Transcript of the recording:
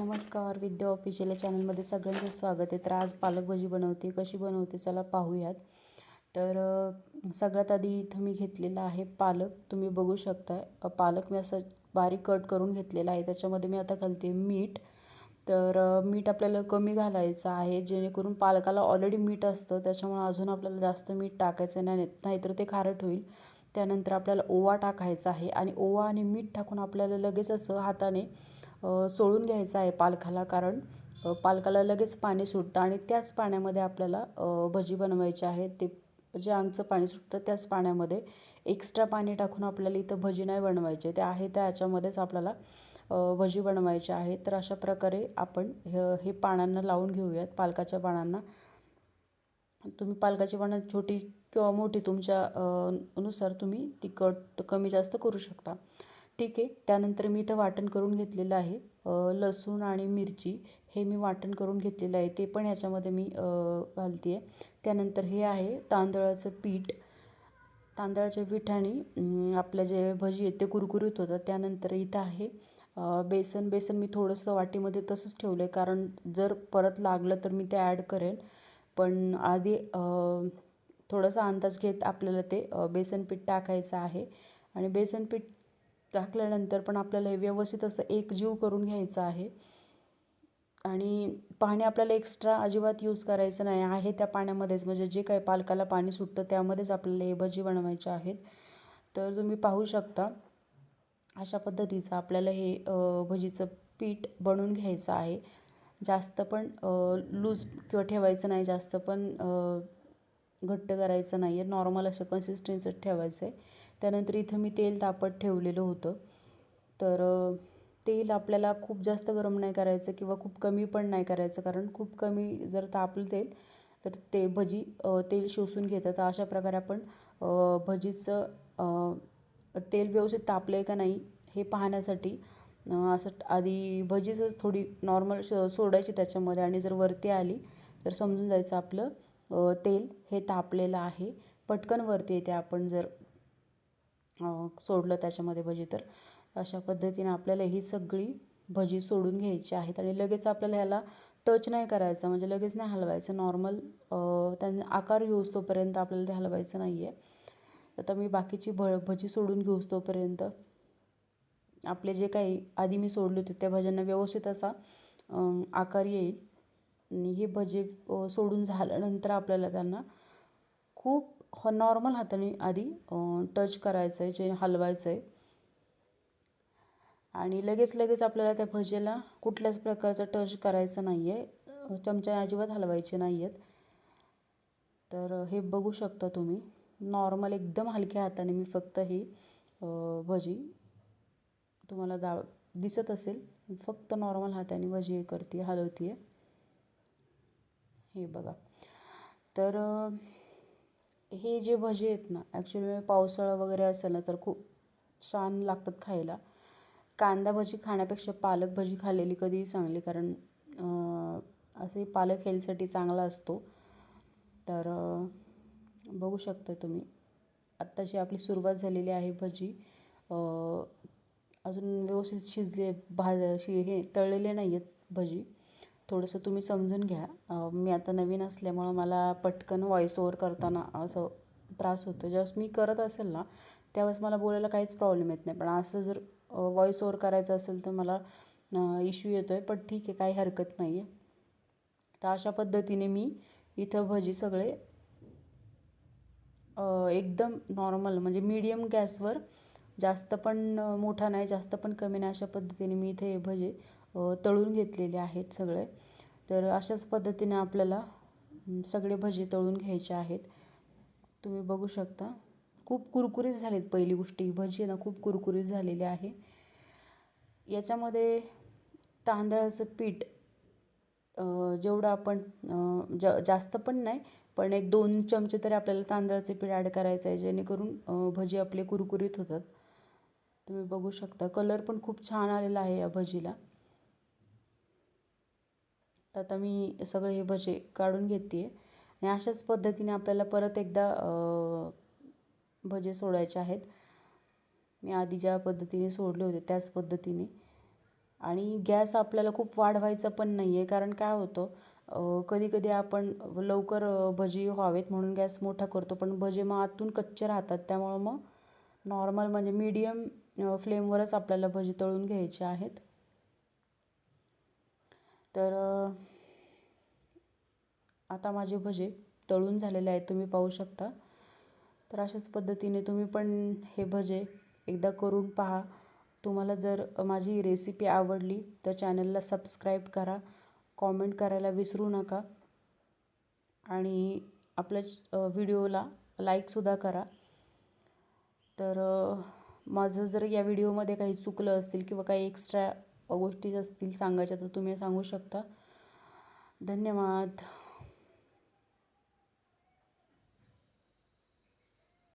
नमस्कार विद्या ऑफिशियल चॅनलमध्ये सगळ्यांचं स्वागत आहे. तर आज पालक भजी बनवते. कशी बनवते चला पाहूयात. तर सगळ्यात आधी इथं मी घेतलेला आहे पालक. तुम्ही बघू शकता पालक मी असं बारीक कट करून घेतलेला आहे. त्याच्यामध्ये मी आता घालते मीठ. तर मीठ आपल्याला कमी घालायचं आहे. जेणेकरून पालकाला ऑलरेडी मीठ असतं. त्याच्यामुळे अजून आपल्याला जास्त मीठ टाकायचं नाही. नाहीतर ते खारट होईल. त्यानंतर आपल्याला ओवा टाकायचा आहे. आणि ओवा आणि मीठ टाकून आपल्याला लगेच असं हाताने सोडून घ्यायचं आहे पालकाला कारण पालकाला लगेच पाणी सुटतं आणि त्याच पाण्यामध्ये आपल्याला भजी बनवायची आहे ते जे अंगचं पाणी सुटतं त्याच पाण्यामध्ये एक्स्ट्रा पाणी टाकून आपल्याला इथं भजी नाही बनवायचे. ते आहे त्या याच्यामध्येच आपल्याला भजी बनवायची आहे तर अशा प्रकारे आपण हे हे पानांना लावून घेऊयात पालकाच्या पानांना. तुम्ही पालकाची पानं छोटी किंवा मोठी तुमच्या नुसार तुम्ही तिखट कमी जास्त करू शकता. ठीक आहे. त्यानंतर मी इथं वाटण करून घेतलेलं आहे. लसूण आणि मिरची हे मी वाटण करून घेतलेलं आहे. ते पण ह्याच्यामध्ये मी घालते आहे त्यानंतर हे आहे तांदळाचं पीठ. तांदळाच्या पिठाने आपल्या जे भजी आहेत ते कुरकुरीत होतात. त्यानंतर इथं आहे बेसन. बेसन मी थोडंसं वाटीमध्ये तसंच ठेवलं आहे कारण जर परत लागलं तर मी ते ॲड करेन. पण आधी थोडासा अंदाज घेत आपल्याला ते बेसन पीठ टाकायचं आहे. आणि बेसन पीठ टाकल्यानंतर पण आपल्याला हे व्यवस्थित असं एकजीव करून घ्यायचं आहे. आणि पाणी आपल्याला एक्स्ट्रा अजिबात यूज करायचं नाही. आहे त्या पाण्यामध्येच. म्हणजे जे काही पालकाला पाणी सुटतं त्यामध्येच आपल्याला हे भजी बनवायचे आहेत. तर तुम्ही पाहू शकता अशा पद्धतीचं आपल्याला हे भजीचं पीठ बनवून घ्यायचं आहे. जास्त पण लूज किंवा ठेवायचं नाही. जास्त पण घट्ट करायचं नाही आहे नॉर्मल असं कन्सिस्टन्सीत ठेवायचं आहे त्यानंतर इथं मी तेल तापत ठेवलेलं होतं. तर तेल आपल्याला खूप जास्त गरम नाही करायचं किंवा खूप कमी पण नाही करायचं. कारण खूप कमी जर तापलं तेल तर ते भजी तेल शोषून घेतात. तर अशा प्रकारे आपण भजीचं तेल व्यवस्थित तापलं आहे का नाही हे पाहण्यासाठी असं आधी भजीचंच थोडी नॉर्मल श सोडायची त्याच्यामध्ये. आणि जर वरती आली तर समजून जायचं आपलं. तेल हे तापलेलं आहे. पटकन वरती येते आपण जर सोडलं त्याच्यामध्ये भजी तर. अशा पद्धतीने आपल्याला ही सगळी भजी सोडून घ्यायची आहेत आणि लगेच आपल्याला ह्याला टच नाही करायचं म्हणजे लगेच नाही हलवायचं. नॉर्मल त्यांना आकार घेऊस तोपर्यंत आपल्याला ते हलवायचं नाही आहे आता मी बाकीची भ भजी सोडून घेऊस तोपर्यंत आपले जे काही आधी मी सोडले होते त्या भज्यांना व्यवस्थित असा आकार येईल. आणि हे भजे सोडून झाल्यानंतर आपल्याला त्यांना खूप ह नॉर्मल हाताने आधी टच करायचं आहे जे हलवायचं आहे आणि लगेच लगेच आपल्याला त्या भजेला कुठल्याच प्रकारचा टच करायचं नाही आहे चमच्याने अजिबात हलवायचे नाही आहेत तर हे बघू शकता तुम्ही. नॉर्मल एकदम हलक्या हाताने मी फक्त ही भजी तुम्हाला दा दिसत असेल. फक्त नॉर्मल हाताने भजी हे करते हलवते आहे हे बघा. तर हे जे भजे आहेत ना ॲक्च्युली म्हणजे पावसाळा वगैरे असेल ना तर खूप छान लागतात खायला. कांदा भजी खाण्यापेक्षा पालक भजी खाल्लेली कधीही चांगली कारण असे पालक हेल्थसाठी चांगला असतो. तर बघू शकता तुम्ही. आत्ताची आपली सुरुवात झालेली आहे भजी. अजून व्यवस्थित शिजले भाज शि हे तळलेले नाही आहेत भजी. थोडंसं तुम्ही समजून घ्या. मी आता नवीन असल्यामुळं मला पटकन व्हॉईस ओव्हर करताना असं त्रास होतो. ज्यावेळेस मी करत असेल ना त्यावेळेस मला बोलायला काहीच प्रॉब्लेम येत नाही. पण असं जर व्हॉईस ओव्हर करायचं असेल तर मला इश्यू येतो आहे पण ठीक आहे काही हरकत नाही आहे तर अशा पद्धतीने मी इथं भजी सगळे एकदम नॉर्मल म्हणजे मीडियम गॅसवर जास्त पण मोठा नाही जास्त पण कमी नाही अशा पद्धतीने मी इथे भजे तळून घेतलेले आहेत सगळे. तर अशाच पद्धतीने आपल्याला सगळे भजे तळून घ्यायचे आहेत. तुम्ही बघू शकता. खूप कुरकुरीत झालेत पहिली गोष्ट. ही भजी आहे ना खूप कुरकुरीत झालेली आहे. याच्यामध्ये तांदळाचं पीठ जेवढं आपण ज जास्त पण नाही पण एक दोन चमचे तरी आपल्याला तांदळाचे पीठ ॲड करायचं आहे जेणेकरून भजी आपले कुरकुरीत होतात. तुम्ही बघू शकता. कलर पण खूप छान आलेला आहे या भजीला. तर आता मी सगळे हे भजे काढून घेते आहे आणि अशाच पद्धतीने आपल्याला परत एकदा भजे सोडायचे आहेत. मी आधी ज्या पद्धतीने सोडले होते त्याच पद्धतीने. आणि गॅस आपल्याला खूप वाढवायचा पण नाही आहे कारण काय होतं कधीकधी आपण लवकर भजी व्हावेत म्हणून गॅस मोठा करतो. पण भजे मग आतून कच्चे राहतात. त्यामुळं मग नॉर्मल म्हणजे मीडियम फ्लेमवरच आपल्याला भजी तळून घ्यायचे आहेत. तर आता माझे भजे तळून झालेले आहेत तुम्ही पाहू शकता. तर अशाच पद्धतीने तुम्ही पण हे भजे एकदा करून पहा. तुम्हाला जर माझी रेसिपी आवडली तर चॅनलला सबस्क्राईब करा. कॉमेंट करायला विसरू नका. आणि आपल्या व्हिडिओला लाईकसुद्धा करा. तर माझं जर या व्हिडिओमध्ये काही चुकलं असतील किंवा काही एक्स्ट्रा गोष्टी असतील सांगायच्या तर तुम्ही सांगू शकता. धन्यवाद.